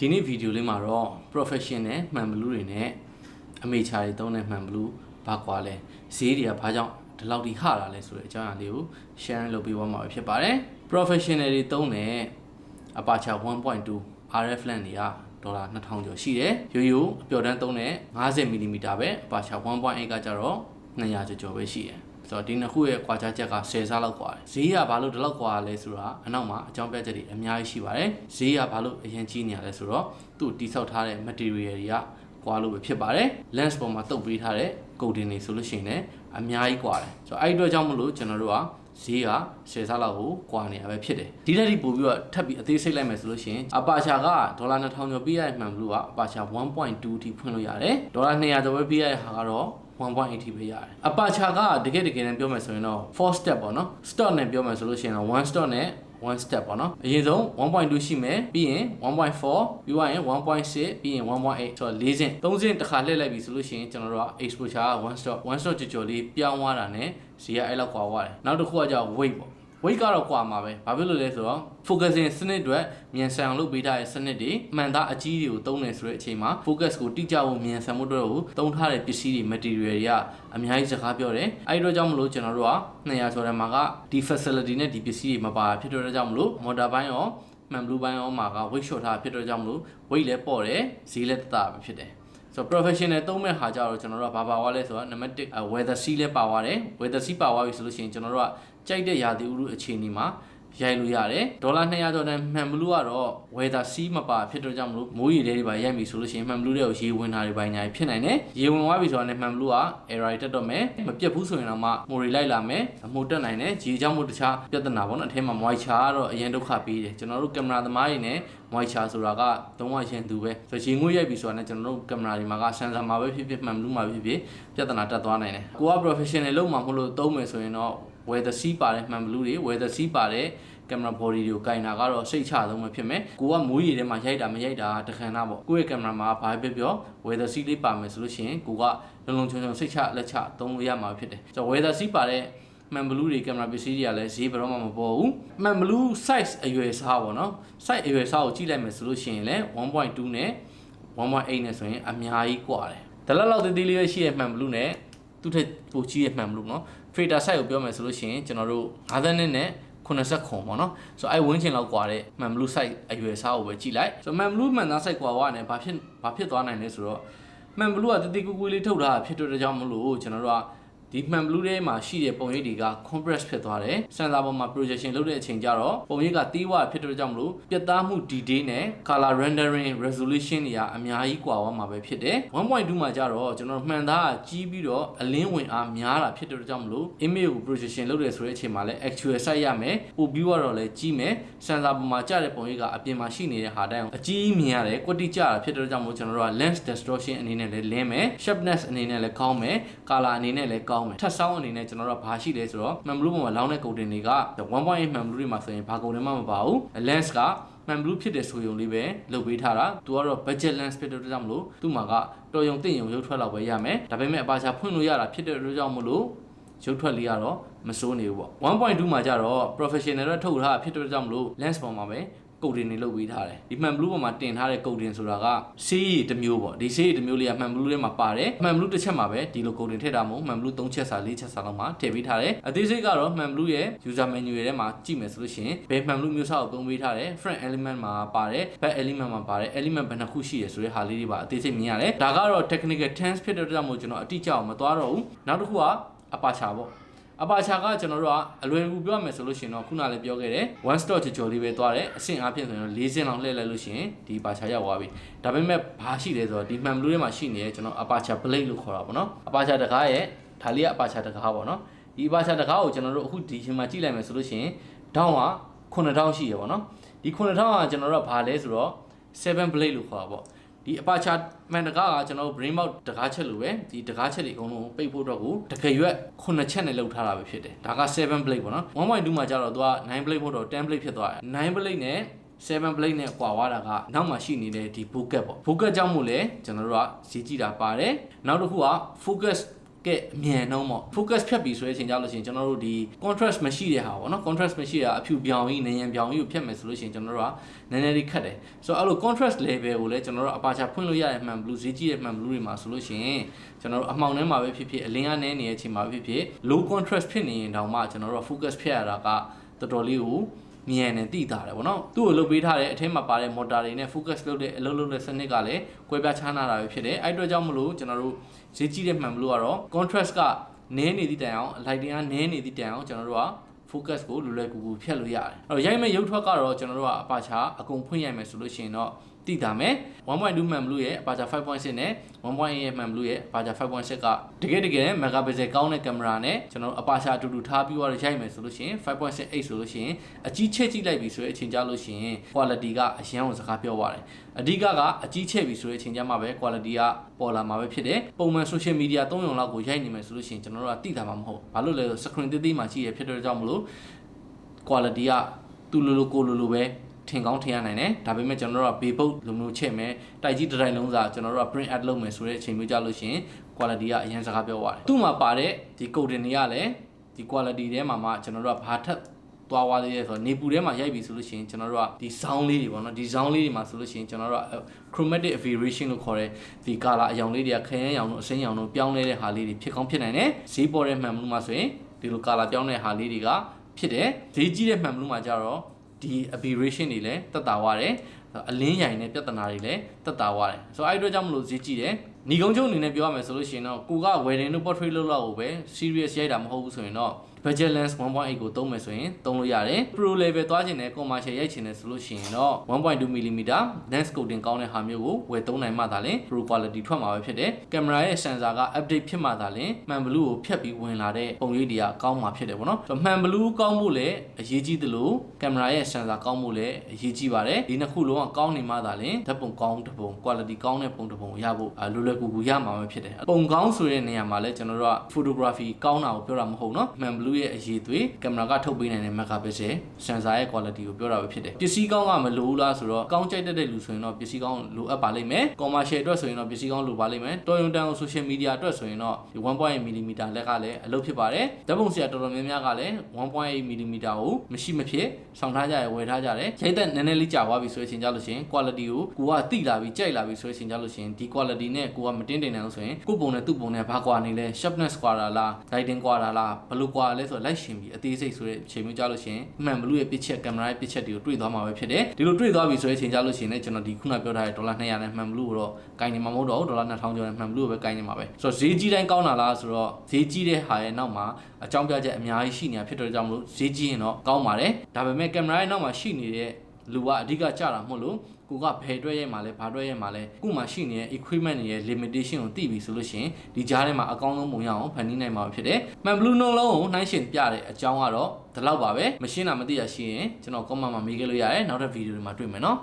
ဒီနေ့ဗီဒီယိုလေးမှာတော့ professional မှန်ဘလူးတွေနဲ့အမေချာတွေတုံးတဲ့မှန်ဘလူးဘာကွာလဲဈေးတွေကဘာကြောင့်ဒီလောက်ထိဟတာလဲဆိုတဲ့အကြောင်းအရာလေးကို share လုပ်ပေးသွားမှာဖြစ်ပါတယ် professional တွေတုံးတဲ့ aperture 1.2 RF lens တွေကဒေါ်လာ2000ကျော်ရှိတယ်ရိုးရိုးအပျော်တန်းတုံးတဲ့ 50 mm ပဲ aperture 1.8ကကြတော့200ကျော်ကျော်ပဲရှိတယ် ဆိုတော့ဒီနှစ်ခုရဲ့ကွာခြားချက်က10ဆလောက်ကွာတယ်ဈေးကဘာလို့ဒီလောက်ကွာလဲဆိုတာအနောက်မှာအကြောင်းပြချက်တွေအများကြီးရှိပါတယ်ဈေးကဘာလို့အရင်ကြီးနေရလဲဆိုတော့သူ့တိဆောက်ထားတဲ့ material တွေကကွာလို့ပဲဖြစ်ပါတယ် lens ပေါ်မှာတုပ်ပေးထားတဲ့ coating တွေဆိုလို့ရှိရင်လည်းအများကြီးကွာတယ်ဆိုတော့အဲ့ဒီအတွက်ကြောင့်မလို့ကျွန်တော်တို့က ဈေးက10ဆလောက်ကိုကွာနေရပဲဖြစ်တယ်ဒီတက်ဒီပို့ပြီးတော့ထပ်ပြီးအသေးစိတ်လိုက်မယ်ဆိုလို့ရှိရင်အပါချာကဒေါ်လာ2000ကျော်ပေးရတဲ့မှန်ဘလူးကအပါချာ1.2အထိဖွင့်လို့ရတယ်ဒေါ်လာ200ကျော်ပဲပေးရတဲ့ဟာကတော့1.8ထိပဲရတယ်အပါချာကတကယ်တကယ်နဲ့ပြောမယ်ဆိုရင်တော့4 step ပေါ့နော် stock နဲ့ပြောမယ်ဆိုလို့ရှိရင်တော့1 stock နဲ့ 1 step ပေါ့နော်အရင်ဆုံး1.2ရှိမယ်ပြီးရင်1.4ပြီးသွားရင်1.6ပြီးရင်1.8ဆိုတော့၄ဆင့်၃ဆင့်တစ်ခါလှည့်လိုက်ပြီဆိုလို့ရှိရင်ကျွန်တော်တို့က exposure က1 stop 1 stop ကြော်ကြော်လေးပြောင်းသွားတာ ਨੇ ဈေးကအဲ့လောက်ကွာသွားတယ်နောက်တစ်ခုကကြောင့် weight ပေါ့ weight ကတော့ကွာမှာပဲဘာဖြစ်လို့လဲဆိုတော့ focusing စနစ်တွေမြန်ဆန်အောင်လုပ်ပေးထားတဲ့စနစ်တွေအမှန်သားအကြီးတွေကိုသုံးနေဆိုတဲ့အချိန်မှာ focus ကိုတိကျဖို့မြန်ဆန်ဖို့အတွက်ကိုသုံးထားတဲ့ပစ္စည်းတွေ material တွေကအများကြီးစကားပြောတယ်အဲဒီတော့ကြောင့်မလို့ကျွန်တော်တို့က200ဆိုတဲ့မှာကဒီ facility နဲ့ဒီပစ္စည်းတွေမပါဖြစ်တဲ့အတွက်ကြောင့်မလို့ motor ဘိုင်းရောမှန် blue ဘိုင်းရောမှာက weight short ထားဖြစ်တဲ့အတွက်ကြောင့်မလို့ weight လည်းပေါ့တယ်ဈေးလည်းတတာပဲဖြစ်တယ်ဆိုတော့ professional သုံးမဲ့ဟာကြတော့ကျွန်တော်တို့ကဘာပါသွားလဲဆိုတော့ number 1 weather sea လဲပါသွားတယ် weather sea ပါသွားပြီဆိုလို့ရှိရင်ကျွန်တော်တို့က ကြိုက်တဲ့ရာသီဥတုအခြေအနေမှာရိုက်လို့ရတယ်ဒေါ်လာ200ကျော်နဲ့မှန်ဘလူးကတော့ weather sea မပါဖြစ်တော့ကြောင့်မလို့မိုးရေတွေပါရိုက်ပြီဆိုလို့ရှိရင်မှန်ဘလူးတွေကိုရေဝင်တာတွေပိုင်းညာဖြစ်နိုင်တယ်ရေဝင်သွားပြီဆိုတော့လည်းမှန်ဘလူးက error တက်တော့မယ်မပြတ်ဘူးဆိုရင်တော့မှမိုးတွေလိုက်လာမယ်အမိုးတက်နိုင်တယ်ရေကြောင့်မို့တခြားပြဿနာပေါ့နော်အထဲမှာ moisture ကတော့အရင်ဒုက္ခပေးတယ်ကျွန်တော်တို့ကင်မရာသမားတွေနဲ့ moisture ဆိုတာကသုံးဝရင်သူပဲဆိုရေငွေ့ရိုက်ပြီဆိုတာနဲ့ကျွန်တော်တို့ကင်မရာတွေမှာက sensor မှာပဲဖြစ်ဖြစ်မှန်ဘလူးမှာဖြစ်ဖြစ်ပြဿနာတက်သွားနိုင်တယ်ကိုက professional လုံးမှာမဟုတ်လို့သုံးမယ်ဆိုရင်တော့ ဝယ်သစီးပါတဲ့မှန်ဘလူးတွေဝယ်သစီးပါတဲ့ကင်မရာ body တွေကိုကင်တာကတော့စိတ်ချဆုံးပဲဖြစ်မယ်ကိုကမိုးရေထဲမှာရိုက်တာမရိုက်တာတခဏပေါ့ကိုယ့်ရဲ့ကင်မရာမှာဘာပဲပြောဝယ်သစီးလေးပါမယ်ဆိုလို့ရှိရင်ကိုကလုံလုံချုံချုံစိတ်ချလက်ချသုံးလို့ရမှာဖြစ်တယ်ကျွန်တော်ဝယ်သစီးပါတဲ့မှန်ဘလူးတွေကင်မရာပစ္စည်းတွေကလည်းဈေးဘယ်တော့မှမပေါ်ဘူးမှန်ဘလူး size အရွယ်စားပေါ့နော် size အရွယ်စားကိုကြည့်လိုက်မယ်ဆိုလို့ရှိရင်လည်း1.2နဲ့1.8နဲ့ဆိုရင်အများကြီးကွာတယ်ဒါလောက်လောက်သေးသေးလေးပဲရှိရမှန်ဘလူးနဲ့ သူ့ထက်ပိုကြီးရဲ့မှန်ဘလူးเนาะ fader size ကိုပြောမယ်ဆိုလို့ရှိရင်ကျွန်တော်တို့50နှစ်နဲ့80ခွန်ပေါ့နော်ဆိုတော့အဲဝင်းချင်လောက်กว่าတဲ့မှန်ဘလူး size အရွယ်စားကိုပဲကြည့်လိုက်ဆိုတော့မှန်ဘလူးမှန်သား size กว่าဝါနဲ့ဘာဖြစ်ဘာဖြစ်သွားနိုင်လဲဆိုတော့မှန်ဘလူးကတတိကူကူလေးထုတ်ထားတာဖြစ်တဲ့ကြောင့်မလို့ကျွန်တော်တို့က ဒီမှန်ဘလူးထဲမှာရှိတဲ့ပုံရိပ်တွေက compress ဖြစ်သွားတယ်စင်တာပေါ်မှာ projection လုပ်တဲ့အချိန်ကျတော့ပုံရိပ်ကတီးဝဖြစ်တဲ့ကြောင့်မလို့ပြတ်သားမှု detail နဲ့ color rendering resolution တွေကအများကြီးကွာသွားမှာပဲဖြစ်တယ်1.2မှာကျတော့ကျွန်တော်မှန်သားကကြီးပြီးတော့အလင်းဝင်အားများတာဖြစ်တဲ့ကြောင့်မလို့ image ကို projection လုပ်တယ်ဆိုတဲ့အချိန်မှာလည်း actual size ရမယ်ပိုပြီးတော့လည်းကြီးမယ်စင်တာပေါ်မှာကျတဲ့ပုံရိပ်ကအပြင်မှာရှိနေတဲ့ဟာတိုင်းအကြီးမြင်ရတယ်ကွက်တိကျတာဖြစ်တဲ့ကြောင့်မလို့ကျွန်တော်တို့က lens distortion အနေနဲ့လည်းလင်းမယ် sharpness အနေနဲ့လည်းကောင်းမယ် color အနေနဲ့လည်းကောင်းမယ်ထပ်ဆောင်းအနေနဲ့ကျွန်တော်တို့ကဘာရှိလဲဆိုတော့မှန်ဘလူးပေါ်မှာလောင်းတဲ့ကုတ်တင်တွေက1.8မှန်ဘလူးတွေမှာဆိုရင်ဘာကုတ်တင်မှမပါဘူး lens ကမှန်ဘလူးဖြစ်တဲ့ဆိုယုံလေးပဲလုပ်ပေးထားတာသူကတော့ budget lens ဖြစ်တဲ့အတွက်ကြောင့်မလို့သူ့မှာကတော်ယုံတင့်ယုံရုပ်ထွက်လောက်ပဲရမယ်ဒါပေမဲ့အပါချာဖွင့်လို့ရတာဖြစ်တဲ့အတွက်ကြောင့်မလို့ရုပ်ထွက်လေးကတော့မစိုးနေဘူးပေါ့1.2မှာကျတော့ professional တော့ထုတ်ထားတာဖြစ်တဲ့အတွက်ကြောင့်မလို့ lens ပေါ်မှာပဲ ကုတ်တင်တွေလုပ်ပေးထားတယ်ဒီမှန်ဘလူးပေါ်မှာတင်ထားတဲ့ကုတ်တင်ဆိုတာကဆေးရည်တစ်မျိုးပေါ့ဒီဆေးရည်တစ်မျိုးလေးကမှန်ဘလူးထဲမှာပါတယ်မှန်ဘလူးတစ်ချက်မှာပဲဒီလိုကုတ်တင်ထည့်တာမဟုတ်မှန်ဘလူး၃ချက်စာ၄ချက်စာလောက်မှာထည့်ပေးထားတယ်အသေးစိတ်ကတော့မှန်ဘလူးရဲ့ user menu ထဲမှာကြည့်မယ်ဆိုလို့ရှိရင်ဘယ်မှန်ဘလူးမျိုးစားကိုပုံပေးထားတယ် front element မှာပါတယ် back element မှာပါတယ် element ဘယ်နှခုရှိရဆိုတဲ့ဟာလေးတွေပါအသေးစိတ်မြင်ရတယ်ဒါကတော့ technical terms ဖြစ်တဲ့အတွက်ကြောင့်မို့ကျွန်တော်အတိအကျအောင်မသွားတော့ဘူးနောက်တစ်ခုကအပါချာပေါ့ အပါချာကကျွန်တော်တို့ကအလွယ်ကူပြောရမယ်ဆိုလို့ရှိရင်တော့ခုနလည်းပြောခဲ့တယ် one stop ကြော်ကြော်လေးပဲသွားတယ်အဆင့်အားဖြင့်ဆိုရင်တော့၄ဆင့်လောက်လှည့်လိုက်လို့ရှိရင်ဒီပါချာရောက်သွားပြီဒါပေမဲ့ဘာရှိလဲဆိုတော့ဒီမှန်ဘလူးထဲမှာရှိနေတဲ့ကျွန်တော်အပါချာ blade လို့ခေါ်တာပေါ့နော်အပါချာတကားရဲ့ဒါလေးကအပါချာတကားပေါ့နော်ဒီအပါချာတကားကိုကျွန်တော်တို့အခုဒီချိန်မှာကြည့်လိုက်မယ်ဆိုလို့ရှိရင်ဒေါင်းက9000ရှိရပေါ့နော်ဒီ9000ကကျွန်တော်တို့ကဘာလဲဆိုတော့7 blade လို့ခေါ်တာပေါ့ ဒီအပါချာမန်တကားကကျွန်တော်တို့ brain mount တကားချက်လို့ပဲဒီတကားချက်တွေအကုန်လုံးပိတ်ဖို့တော့ကိုတကယ်ရွက်9ချက်နဲ့လှုပ်ထားတာပဲဖြစ်တယ်ဒါက7 blade ပေါ့နော်1.2မှာကျတော့သူက9 blade ဖို့တော့10 blade ဖြစ်သွားတယ်9 blade နဲ့7 blade နဲ့ကွာသွားတာကနောက်မှရှိနေတဲ့ဒီ bucket ပေါ့ bucket ကြောင့်မို့လဲကျွန်တော်တို့ကဈေးကြည့်တာပါတယ်နောက်တစ်ခုက focus ကဲအမြန်နှုံးပေါ့ focus ဖြတ်ပြီဆိုတဲ့အချိန်ကြလို့ရှိရင်ကျွန်တော်တို့ဒီ contrast မရှိတဲ့ဟာပေါ့နော် contrast မရှိတာအဖြူပြောင်ကြီးနရံပြောင်ကြီးကိုဖြတ်မယ်ဆိုလို့ရှိရင်ကျွန်တော်တို့ကနည်းနည်းလေးခက်တယ်ဆိုတော့အဲ့လို contrast level ကိုလည်းကျွန်တော်တို့အပါချာဖွင့်လို့ရတဲ့မှန် blue ဈေးကြီးတဲ့မှန် blue တွေမှာဆိုလို့ရှိရင်ကျွန်တော်တို့အမှောင်ထဲမှာပဲဖြစ်ဖြစ်အလင်းအားနည်းနေတဲ့အချိန်မှာပဲဖြစ်ဖြစ် low contrast ဖြစ်နေရင်တောင်မှကျွန်တော်တို့က focus ဖြတ်ရတာကတော်တော်လေးကို မြန်နေတိတာတယ်ဗောနော်သူ့ကိုလုပ်ပေးထားတဲ့အထက်မှာပါတဲ့ motor တွေနဲ့ focus လုပ်တဲ့အလုပ်လုပ်တဲ့စနစ်ကလည်းကွဲပြားခြားနာတာပဲဖြစ်တယ်အဲ့အတွက်ကြောင့်မလို့ကျွန်တော်တို့ဈေးကြီးတဲ့မှန်ဘလို့ကတော့ contrast ကနည်းနေသည့်တိုင်အောင် lighting ကနည်းနေသည့်တိုင်အောင်ကျွန်တော်တို့က focus ကိုလွယ်လွယ်ကူကူဖြတ်လို့ရတယ်အဲ့တော့ရိုက်မဲ့ရုပ်ထွက်ကတော့ကျွန်တော်တို့ကအပါချာအကုန်ဖွင့်ရိုက်မယ်ဆိုလို့ရှိရင်တော့ တိတာမယ်1.2 man blue ရဲ့အပါချာ5.6နဲ့1.8ရဲ့ man blue ရဲ့အပါချာ5.6ကတကယ်တကယ် megapixel ကောင်းတဲ့ကင်မရာနဲ့ကျွန်တော်တို့အပါချာအတူတူထားပြီးတော့ရိုက်မယ်ဆိုလို့ရှိရင်5.68ဆိုလို့ရှိရင်အကြီးချက်ကြည့်လိုက်ပြီဆိုတဲ့အချိန်ကြလို့ရှိရင် quality ကအရန်ကိုစကားပြောသွားတယ်အဓိကကအကြီးချက်ပြီဆိုတဲ့အချိန်ကြမှာပဲ quality ကပေါ်လာမှာပဲဖြစ်တယ်ပုံမှန် social media သုံးရုံလောက်ကိုရိုက်နေမယ်ဆိုလို့ရှိရင်ကျွန်တော်တို့ကတိတာမှာမဟုတ်ဘာလို့လဲဆို screen သေးသေးမှရှိရဖြစ်တဲ့ကြောင့်မလို့ quality ကသူ့လိုလိုကိုလိုလိုပဲ ထင်ကောင်းထင်ရနိုင်တယ်ဒါပေမဲ့ကျွန်တော်တို့ကဘေပုတ်လိုမျိုးချက်မယ်တိုက်ကြီးတစ်တိုင်းလုံးစာကျွန်တော်တို့က print out လုပ်မယ်ဆိုတဲ့အချိန်မျိုးကြလို့ရှိရင် quality ကအရင်စကားပြောသွားတယ်သူ့မှာပါတဲ့ဒီ coding တွေကလည်းဒီ quality ထဲမှာမှကျွန်တော်တို့ကဘာထပ်သွားသွားလေးရဲဆိုတော့နေပူထဲမှာရိုက်ပြီဆိုလို့ရှိရင်ကျွန်တော်တို့ကဒီ sound လေးတွေပေါ့နော်ဒီ sound လေးတွေမှာဆိုလို့ရှိရင်ကျွန်တော်တို့က chromatic aberration လို့ခေါ်တဲ့ဒီ color အရောင်လေးတွေကခရမ်းရောင်တို့အစိမ်းရောင်တို့ပြောင်းလဲတဲ့ဟာလေးတွေဖြစ်ကောင်းဖြစ်နိုင်တယ်ဈေးပေါ်တဲ့မှန်မှုမှာဆိုရင်ဒီလို color ပြောင်းတဲ့ဟာလေးတွေကဖြစ်တယ်ဈေးကြီးတဲ့မှန်မှုမှာကြတော့ ဒီ aberration တွေလည်းတက်တာသွားတယ်အလင်းရိုင်တဲ့ပြဿနာတွေလည်းတက်တာသွားတယ်ဆိုတော့အဲ့အတွက်ကြောင့်မလို့ဈေးကြီးတယ်ညီကုန်းချုပ်အနေနဲ့ပြောရမယ်ဆိုလို့ရှိရင်တော့ကိုက wedding တို့ portrait လုပ်လောက်ကိုပဲ serious ရိုက်တာမဟုတ်ဘူးဆိုရင်တော့ budget lens 1.8ကိုသုံးမယ်ဆိုရင်သုံးလို့ရတယ် pro level သွားခြင်းနဲ့ commercial ရိုက်ခြင်းနဲ့ဆိုလို့ရှိရင်တော့1.2 mm lens coating ကောင်းတဲ့ဟာမျိုးကိုဝယ်သုံးနိုင်မှသာလျှင် pro quality ထွက်မှာပဲဖြစ်တယ်ကင်မရာရဲ့ sensor က update ဖြစ်မှသာလျှင်မှန်ဘလူးကိုဖြတ်ပြီးဝင်လာတဲ့ပုံရိပ်တွေကကောင်းမှာဖြစ်တယ်ပေါ့နော်ဆိုတော့မှန်ဘလူးကောင်းဖို့လည်းအရေးကြီးသလိုကင်မရာရဲ့ sensor ကောင်းဖို့လည်းအရေးကြီးပါတယ်ဒီနှစ်ခုလုံးကကောင်းနေမှသာလျှင်ဓာတ်ပုံကောင်းတစ်ပုံ quality ကောင်းတဲ့ပုံတစ်ပုံကိုရဖို့အာလွယ်လွယ်ကူကူရမှာပဲဖြစ်တယ်ပုံကောင်းဆိုတဲ့နေရာမှာလည်းကျွန်တော်တို့က photography ကောင်းတာကိုပြောတာမဟုတ်နော်မှန်ဘလူးရဲ့အရေးသွေးကင်မရာကထုတ်ပေးနိုင်တဲ့ megapixel sensor ရဲ့ quality ကိုပြောတာပဲဖြစ်တယ်ပစ္စည်းကောင်းကမလိုဘူးလားဆိုတော့ကောင်းကြိုက်တတ်တဲ့လူဆိုရင်တော့ပစ္စည်းကောင်းလိုအပ်ပါလိမ့်မယ် commercial အတွက်ဆိုရင်တော့ပစ္စည်းကောင်းလိုပါလိမ့်မယ်တော်ရုံတန်အောင် social media အတွက်ဆိုရင်တော့ဒီ1.8 mm လက်ကလည်းအလုပ်ဖြစ်ပါတယ်ဓာတ်ပုံဆရာတော်တော်များများကလည်း1.8 mm ကိုမရှိမဖြစ်ဆောင်ထားကြရဝယ်ထားကြတယ်ရိုက်သက်နည်းနည်းလေးကြာသွားပြီဆိုရင်ကြလို့ရှိရင် quality ကိုကိုကတိလာပြီးကြိုက်လာပြီဆိုရင်ကြလို့ရှိရင်ဒီ quality နဲ့ကိုကမတင်းတင်နိုင်လို့ဆိုရင်ကိုပုံနဲ့သူ့ပုံနဲ့ဘာကွာနေလဲ sharpness ကွာတာလား lighting ကွာတာလားဘယ်လိုကွာလဲဆိုတော့လိုက်ရှင်ပြီးအသေးစိတ်ဆိုတဲ့အချိန်မျိုးကြလို့ရှိရင်မှန်ဘလူးရဲ့ picture camera ရဲ့ picture တွေကိုတွေ့သွားမှာပဲဖြစ်တယ်ဒီလိုတွေ့သွားပြီဆိုတဲ့အချိန်ကြလို့ရှိရင်လည်းကျွန်တော်ဒီခုနပြောထားတဲ့ဒေါ်လာ200နဲ့မှန်ဘလူးကိုတော့ကိုင်းနေမှာမဟုတ်တော့ဘူးဒေါ်လာ2000ကျော်နဲ့မှန်ဘလူးကိုပဲကိုင်းနေမှာပဲဆိုတော့ဈေးကြီးတိုင်းကောင်းတာလားဆိုတော့ဈေးကြီးတဲ့ဟာရဲ့နောက်မှာအကြောင်းပြချက်အများကြီးရှိနေတာဖြစ်တဲ့ကြောင့်မလို့ဈေးကြီးရင်တော့ကောင်းပါတယ်ဒါပေမဲ့ကင်မရာရဲ့နောက်မှာရှိနေတဲ့ လူကအဓိကကြတာမဟုတ်လို့ကိုကဘယ်တွဲရဲမှာလဲဘာတွဲရဲမှာလဲခုမှရှိနေတဲ့ equipment တွေရဲ့ limitation ကိုသိပြီဆိုလို့ရှိရင်ဒီကြားထဲမှာအကောင်းဆုံးပုံရအောင်ဖန်တီးနိုင်မှာဖြစ်တယ်။မှန် blue နှလုံးကိုနှိုင်းရှင်ပြတဲ့အကြောင်းကတော့ဒီလောက်ပါပဲ။မရှင်းတာမသိရရှိရင်ကျွန်တော် comment မှာမေးခဲ့လို့ရတယ်။နောက်တဲ့ဗီဒီယိုတွေမှာတွေ့မယ်နော်။